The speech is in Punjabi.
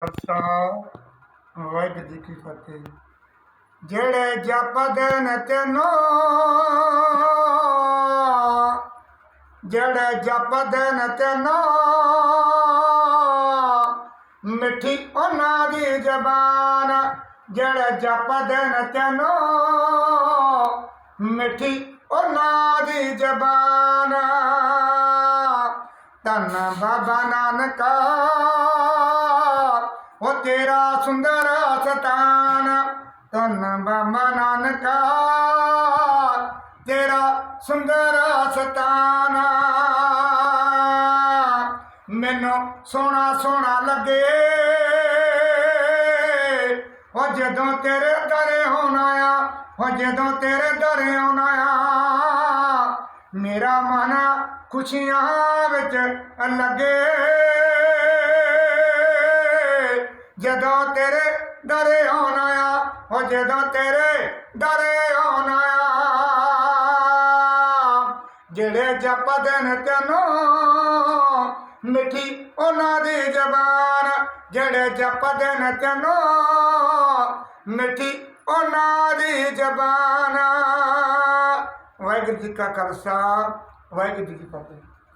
ਖਾਲਸਾ ਵਾਹਿਗੁਰੂ ਜੀ ਕੀ ਫਤਿਹ। ਜਿਹੜੇ ਜਪਦੇ ਨੇ ਤੈਨੂੰ, ਜਿਹੜੇ ਜਪਦੇ ਨੇ ਤੈਨੂੰ, ਮਿੱਠੀ ਉਹਨਾਂ ਦੀ ਜ਼ਬਾਨ, ਜਿਹੜੇ ਜਪਦੇ ਨੇ ਤੈਨੂੰ, ਮਿੱਠੀ ਉਹਨਾਂ ਦੀ ਜ਼ਬਾਨ। ਧੰਨ ਬਾਬਾ ਨਾਨਕਾ। ਤੇਰਾ ਸੁੰਦਰ ਸਤਾਨ ਧੰਨ ਬਾਬਾ ਨਾਨਕਾ। ਤੇਰਾ ਸੁੰਦਰ ਸਤਾਨ ਮੈਨੂੰ ਸੋਹਣਾ ਸੋਹਣਾ ਲੱਗੇ। ਉਹ ਜਦੋਂ ਤੇਰੇ ਦਰੇ ਹੋਣਾ ਆ ਉਹ ਜਦੋਂ ਤੇਰੇ ਦਰੇ ਆਉਣਾ ਆ ਮੇਰਾ ਮਨ ਖੁਸ਼ੀਆਂ ਵਿੱਚ ਲੱਗੇ। ਜਦੋਂ ਤੇਰੇ ਦਰੇ ਆਉਣਾ ਆ ਉਹ ਜਦੋਂ ਤੇਰੇ ਦਰੇ ਆਉਣਾ ਆ ਜਿਹੜੇ ਜਪਦੇ ਨੇ ਤੈਨੂੰ ਮਿੱਠੀ, ਉਹਨਾਂ ਦੀ ਜ਼ਬਾਨ। ਜਿਹੜੇ ਜਪਦੇ ਨੇ ਤੈਨੂੰ ਮਿੱਠੀ, ਉਹਨਾਂ ਦੀ ਜ਼ਬਾਨ। ਵਾਹਿਗੁਰੂ ਜੀ ਕਾ ਖਾਲਸਾ, ਵਾਹਿਗੁਰੂ ਜੀ ਕੀ ਫਤਿਹ।